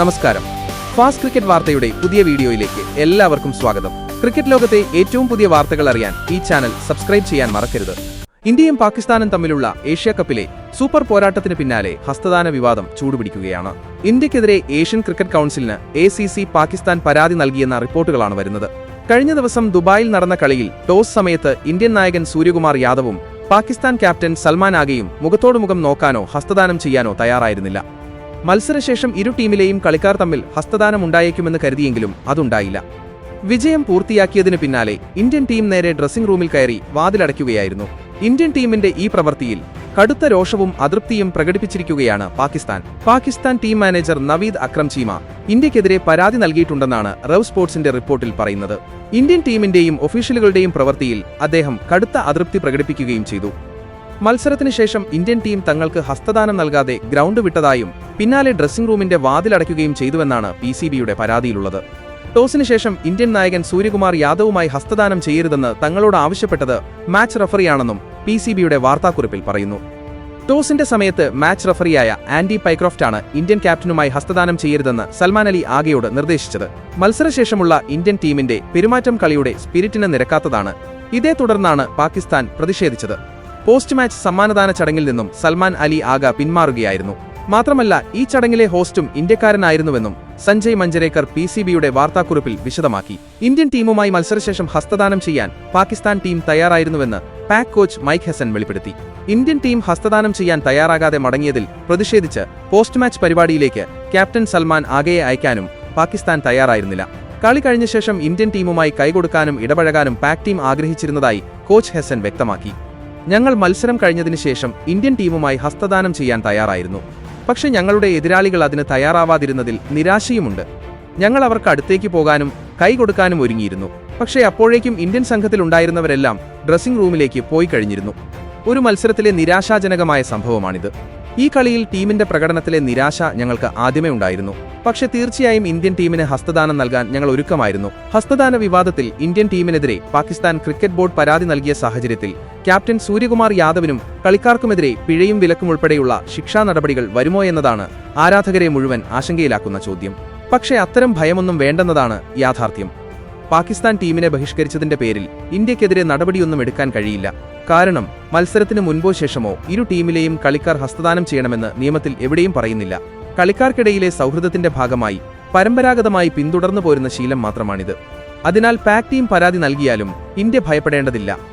നമസ്കാരം. Fast cricket വാർത്തയുടെ പുതിയ വീഡിയോയിലേക്ക് എല്ലാവർക്കും സ്വാഗതം. ക്രിക്കറ്റ് ലോകത്തെ ഏറ്റവും പുതിയ വാർത്തകൾ അറിയാൻ ഈ ചാനൽ സബ്സ്ക്രൈബ് ചെയ്യാൻ മറക്കരുത്. ഇന്ത്യയും പാകിസ്ഥാനും തമ്മിലുള്ള ഏഷ്യ കപ്പിലെ സൂപ്പർ പോരാട്ടത്തിന് പിന്നാലെ ഹസ്തദാന വിവാദം ചൂടുപിടിക്കുകയാണ്. ഇന്ത്യക്കെതിരെ ഏഷ്യൻ ക്രിക്കറ്റ് കൌൺസിലിന് എ പാകിസ്ഥാൻ പരാതി നൽകിയെന്ന റിപ്പോർട്ടുകളാണ് വരുന്നത്. കഴിഞ്ഞ ദിവസം ദുബായിൽ നടന്ന കളിയിൽ ടോസ് സമയത്ത് ഇന്ത്യൻ നായകൻ സൂര്യകുമാർ യാദവും പാകിസ്ഥാൻ ക്യാപ്റ്റൻ സൽമാൻ ആകെയും മുഖത്തോടുമുഖം നോക്കാനോ ഹസ്തദാനം ചെയ്യാനോ തയ്യാറായിരുന്നില്ല. മത്സരശേഷം ഇരു ടീമിലെയും കളിക്കാർ തമ്മിൽ ഹസ്തദാനം ഉണ്ടായേക്കുമെന്ന് കരുതിയെങ്കിലും അതുണ്ടായില്ല. വിജയം പൂർത്തിയാക്കിയതിന് പിന്നാലെ ഇന്ത്യൻ ടീം നേരെ ഡ്രസ്സിംഗ് റൂമിൽ കയറി വാതിലടയ്ക്കുകയായിരുന്നു. ഇന്ത്യൻ ടീമിന്റെ ഈ പ്രവൃത്തിയിൽ കടുത്ത രോഷവും അതൃപ്തിയും പ്രകടിപ്പിച്ചിരിക്കുകയാണ് പാകിസ്ഥാൻ. പാകിസ്ഥാൻ ടീം മാനേജർ നവീദ് അക്രം ചീമ ഇന്ത്യക്കെതിരെ പരാതി നൽകിയിട്ടുണ്ടെന്നാണ് റവ് സ്പോർട്സിന്റെ റിപ്പോർട്ടിൽ പറയുന്നത്. ഇന്ത്യൻ ടീമിന്റെയും ഒഫീഷ്യലുകളുടെയും പ്രവൃത്തിയിൽ അദ്ദേഹം കടുത്ത അതൃപ്തി പ്രകടിപ്പിക്കുകയും ചെയ്തു. മത്സരത്തിന് ശേഷം ഇന്ത്യൻ ടീം തങ്ങൾക്ക് ഹസ്തദാനം നൽകാതെ ഗ്രൗണ്ട് വിട്ടതായും പിന്നാലെ ഡ്രസ്സിംഗ് റൂമിന്റെ വാതിലടയ്ക്കുകയും ചെയ്തുവെന്നാണ് പി സി ബിയുടെ പരാതിയിലുള്ളത്. ടോസിന് ശേഷം ഇന്ത്യൻ നായകൻ സൂര്യകുമാർ യാദവുമായി ഹസ്തദാനം ചെയ്യരുതെന്ന് തങ്ങളോട് ആവശ്യപ്പെട്ടത് മാച്ച് റഫറിയാണെന്നും പി സി ബിയുടെ വാർത്താക്കുറിപ്പിൽ പറയുന്നു. ടോസിന്റെ സമയത്ത് മാച്ച് റഫറിയായ ആൻഡി പൈക്രോഫ്റ്റാണ് ഇന്ത്യൻ ക്യാപ്റ്റനുമായി ഹസ്തദാനം ചെയ്യരുതെന്ന് സൽമാൻ അലി ആകെയോട് നിർദ്ദേശിച്ചത്. മത്സരശേഷമുള്ള ഇന്ത്യൻ ടീമിന്റെ പെരുമാറ്റം കളിയുടെ സ്പിരിറ്റിന് നിരക്കാത്തതാണ്. ഇതേ തുടർന്നാണ് പാകിസ്ഥാൻ പ്രതിഷേധിച്ചത്. പോസ്റ്റ് മാച്ച് സമ്മാനദാന ചടങ്ങിൽ നിന്നും സൽമാൻ അലി ആഗ പിന്മാറുകയായിരുന്നു. മാത്രമല്ല ഈ ചടങ്ങിലെ ഹോസ്റ്റും ഇന്ത്യക്കാരനായിരുന്നുവെന്നും സഞ്ജയ് മഞ്ചരേക്കർ പി സി ബിയുടെ വാർത്താക്കുറിപ്പിൽ വിശദമാക്കി. ഇന്ത്യൻ ടീമുമായി മത്സരശേഷം ഹസ്തദാനം ചെയ്യാൻ പാകിസ്ഥാൻ ടീം തയ്യാറായിരുന്നുവെന്ന് പാക് കോച്ച് മൈക്ക് ഹെസൻ വെളിപ്പെടുത്തി. ഇന്ത്യൻ ടീം ഹസ്തദാനം ചെയ്യാൻ തയ്യാറാകാതെ മടങ്ങിയതിൽ പ്രതിഷേധിച്ച് പോസ്റ്റ് മാച്ച് പരിപാടിയിലേക്ക് ക്യാപ്റ്റൻ സൽമാൻ ആഗയെ അയക്കാനും പാകിസ്ഥാൻ തയ്യാറായിരുന്നില്ല. കളി കഴിഞ്ഞ ശേഷം ഇന്ത്യൻ ടീമുമായി കൈകൊടുക്കാനും ഇടപഴകാനും പാക് ടീം ആഗ്രഹിച്ചിരുന്നതായി കോച്ച് ഹെസൻ വ്യക്തമാക്കി. ഞങ്ങൾ മത്സരം കഴിഞ്ഞതിന് ശേഷം ഇന്ത്യൻ ടീമുമായി ഹസ്തദാനം ചെയ്യാൻ തയ്യാറായിരുന്നു. പക്ഷെ ഞങ്ങളുടെ എതിരാളികൾ അതിന് തയ്യാറാവാതിരുന്നതിൽ നിരാശയുമുണ്ട്. ഞങ്ങൾ അവർക്ക് അടുത്തേക്ക് പോകാനും കൈ കൊടുക്കാനും ഒരുങ്ങിയിരുന്നു. പക്ഷേ അപ്പോഴേക്കും ഇന്ത്യൻ സംഘത്തിലുണ്ടായിരുന്നവരെല്ലാം ഡ്രസ്സിംഗ് റൂമിലേക്ക് പോയി കഴിഞ്ഞിരുന്നു. ഒരു മത്സരത്തിലെ നിരാശാജനകമായ സംഭവമാണിത്. ഈ കളിയിൽ ടീമിന്റെ പ്രകടനത്തിലെ നിരാശ ഞങ്ങൾക്ക് ആദ്യമേ ഉണ്ടായിരുന്നു. പക്ഷെ തീർച്ചയായും ഇന്ത്യൻ ടീമിന് ഹസ്തദാനം നൽകാൻ ഞങ്ങൾ ഒരുക്കമായിരുന്നു. ഹസ്തദാന വിവാദത്തിൽ ഇന്ത്യൻ ടീമിനെതിരെ പാകിസ്ഥാൻ ക്രിക്കറ്റ് ബോർഡ് പരാതി നൽകിയ സാഹചര്യത്തിൽ ക്യാപ്റ്റൻ സൂര്യകുമാർ യാദവിനും കളിക്കാർക്കുമെതിരെ പിഴയും വിലക്കും ഉൾപ്പെടെയുള്ള ശിക്ഷാ നടപടികൾ വരുമോ എന്നതാണ് ആരാധകരെ മുഴുവൻ ആശങ്കയിലാക്കുന്ന ചോദ്യം. പക്ഷേ അത്തരം ഭയമൊന്നും വേണ്ടെന്നതാണ് യാഥാർത്ഥ്യം. പാകിസ്ഥാൻ ടീമിനെ ബഹിഷ്കരിച്ചതിന്റെ പേരിൽ ഇന്ത്യക്കെതിരെ നടപടിയൊന്നും എടുക്കാൻ കഴിയില്ല. കാരണം മത്സരത്തിന് മുൻപോ ശേഷമോ ഇരു ടീമിലെയും കളിക്കാർ ഹസ്തദാനം ചെയ്യണമെന്ന് നിയമത്തിൽ എവിടെയും പറയുന്നില്ല. കളിക്കാർക്കിടയിലെ സൗഹൃദത്തിന്റെ ഭാഗമായി പരമ്പരാഗതമായി പിന്തുടർന്നു പോരുന്ന ശീലം മാത്രമാണിത്. അതിനാൽ പാക് ടീം പരാതി നൽകിയാലും ഇന്ത്യ ഭയപ്പെടേണ്ടതില്ല.